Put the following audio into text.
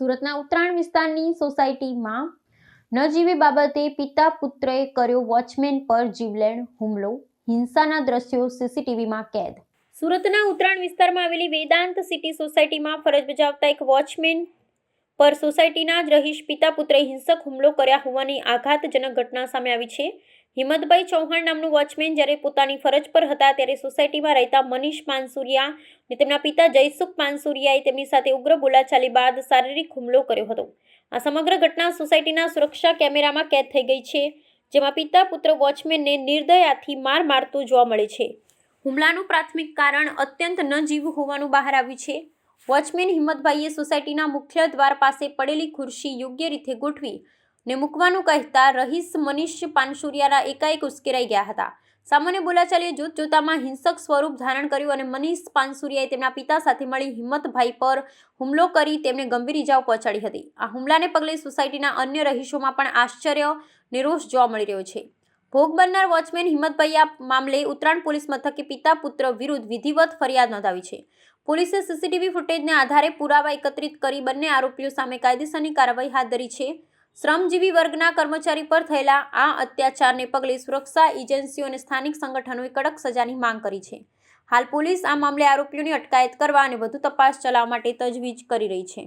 સુરતના ઉત્તરાયણ વિસ્તારની સોસાયટીમાં નજીવી બાબતે પિતા પુત્રએ કર્યો વોચમેન પર જીવલેણ હુમલો. હિંસાના દ્રશ્યો સીસીટીવીમાં કેદ. સુરતના ઉત્તરાયણ વિસ્તારમાં આવેલી વેદાંત સિટી સોસાયટીમાં ફરજ બજાવતા એક વોચમેન પર સોસાયટીના જ રહીશ પિતા પુત્રે હિંસક હુમલો કર્યા હોવાની આઘાતજનક ઘટના સામે આવી છે. હિંમતભાઈ ચૌહાણ નામનું વોચમેન જ્યારે પોતાની ફરજ પર હતા ત્યારે સોસાયટીમાં રહેતા મનીષ પાનસુરિયા અને તેમના પિતા જયસુખ પાનસુરિયાએ તેમની સાથે ઉગ્ર બોલાચાલી બાદ શારીરિક હુમલો કર્યો હતો. આ સમગ્ર ઘટના સોસાયટીના સુરક્ષા કેમેરામાં કેદ થઈ ગઈ છે, જેમાં પિતા પુત્ર વોચમેનને નિર્દયાથી માર મારતું જોવા મળે છે. હુમલાનું પ્રાથમિક કારણ અત્યંત નજીવ હોવાનું બહાર આવ્યું છે. વોચમેન હિંમતભાઈએ સોસાયટીના મુખ્ય દ્વાર પાસે પડેલી ખુરશી યોગ્ય રીતે ગોઠવી ને મૂકવાનું કહેતા રહીશ મનીષ પાનસુરિયાના એકાએક ઉશ્કેરાઈ ગયા હતા. સામાન્ય બોલાચાલીએ જોત જોતામાં હિંસક સ્વરૂપ ધારણ કર્યું અને મનીષ પાનસુરિયાએ તેમના પિતા સાથે મળી હિંમતભાઈ પર હુમલો કરી તેમને ગંભીર ઇજાઓ પહોંચાડી હતી. આ હુમલાને પગલે સોસાયટીના અન્ય રહીશોમાં પણ આશ્ચર્ય નિરોષ જોવા મળી રહ્યો છે. ભોગ બનનાર વોચમેન હિંમતભાઈ મામલે ઉત્તરાયણ પોલીસ મથકે પિતા પુત્ર વિરુદ્ધ વિધિવત ફરિયાદ નોંધાવી છે. પોલીસે સીસીટીવી ફૂટેજને આધારે પુરાવા એકત્રિત કરી બંને આરોપીઓ સામે કાયદેસરની કાર્યવાહી હાથ ધરી છે. શ્રમજીવી વર્ગના કર્મચારી પર થયેલા આ અત્યાચારને પગલે સુરક્ષા એજન્સીઓ અને સ્થાનિક સંગઠનોએ કડક સજાની માંગ કરી છે. હાલ પોલીસ આ મામલે આરોપીઓની અટકાયત કરવા અને વધુ તપાસ ચલાવવા માટે તજવીજ કરી રહી છે.